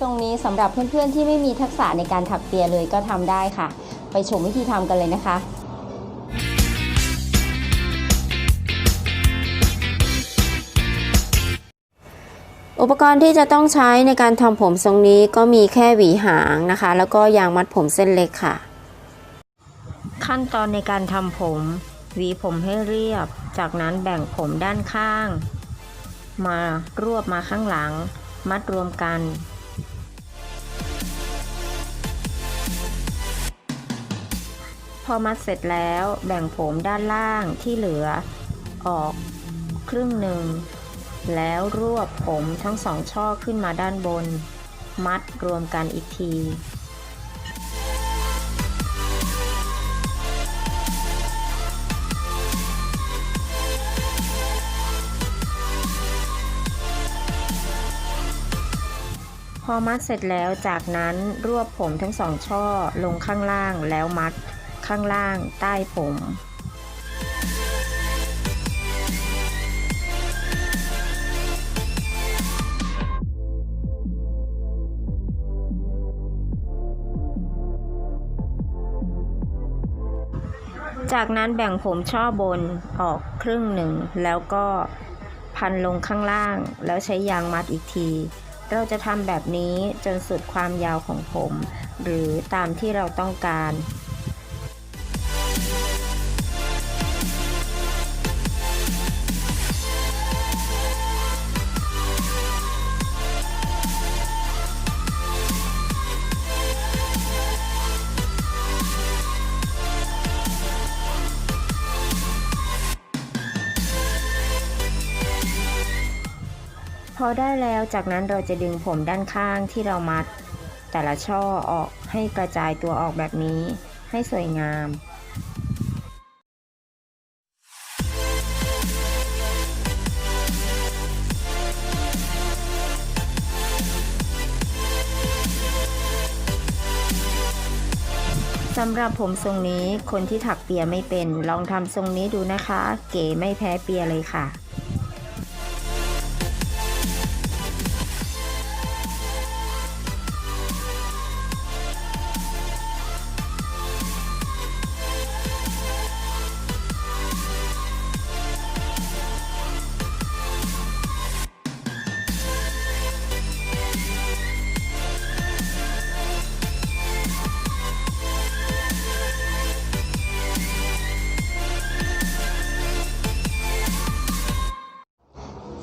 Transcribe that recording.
ทรงนี้สำหรับเพื่อนๆที่ไม่มีทักษะในการถักเปียเลยก็ทำได้ค่ะ ไปชมวิธีทำกันเลยนะคะอุปกรณ์ที่จะต้องใช้ในการทำผมทรงนี้ก็มีแค่หวีหางนะคะ แล้วก็ยางมัดผมเส้นเล็กค่ะ ขั้นตอนในการทำผม หวีผมให้เรียบ จากนั้นแบ่งผมด้านข้าง มารวบมาข้างหลัง มัดรวมกัน พอมัดเสร็จแล้วแบ่งผมด้านล่างที่เหลือ ออกครึ่งหนึ่ง แล้วรวบผมทั้งสองช่อขึ้นมาด้านบน มัดรวมกันอีกทีพอมัดเสร็จแล้วจากนั้นรวบผมทั้งสองช่อลงข้างล่างแล้วมัด ข้างล่างใต้ผมจากนั้นแบ่งผมช่อบนออกครึ่งหนึ่ง แล้วก็พันลงข้างล่าง แล้วใช้ยางมัดอีกที เราจะทำแบบนี้จนสุดความยาวของผม หรือตามที่เราต้องการ พอได้แล้วจากนั้นเราจะดึงผมด้านข้างที่เรามัด แต่ละช่อออกให้กระจายตัวออกแบบนี้ให้สวยงาม สำหรับผมทรงนี้คนที่ถักเปียไม่เป็น ลองทำทรงนี้ดูนะคะ เก๋ไม่แพ้เปียเลยค่ะ